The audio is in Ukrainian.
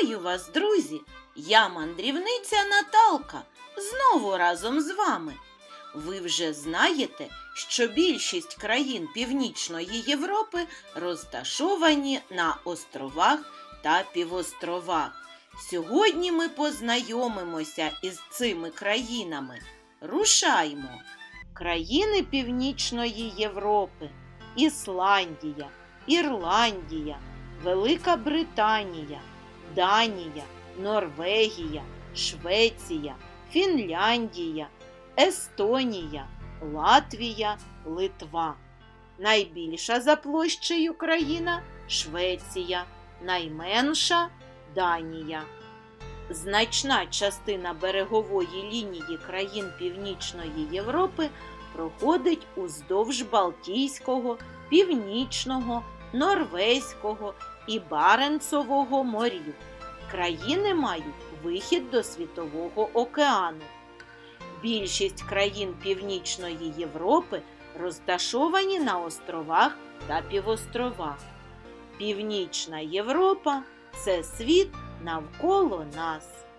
Вітаю вас, друзі! Я мандрівниця Наталка. Знову разом з вами. Ви вже знаєте, що більшість країн Північної Європи розташовані на островах та півостровах. Сьогодні ми познайомимося із цими країнами. Рушаймо! Країни Північної Європи, Ісландія, Ірландія, Велика Британія, Данія, Норвегія, Швеція, Фінляндія, Естонія, Латвія, Литва. Найбільша за площею країна Швеція, найменша Данія. Значна частина берегової лінії країн Північної Європи проходить уздовж Балтійського, Північного, Норвезького і Баренцового морів. Країни мають вихід до Світового океану. Більшість країн Північної Європи розташовані на островах та півостровах. Північна Європа це світ навколо нас.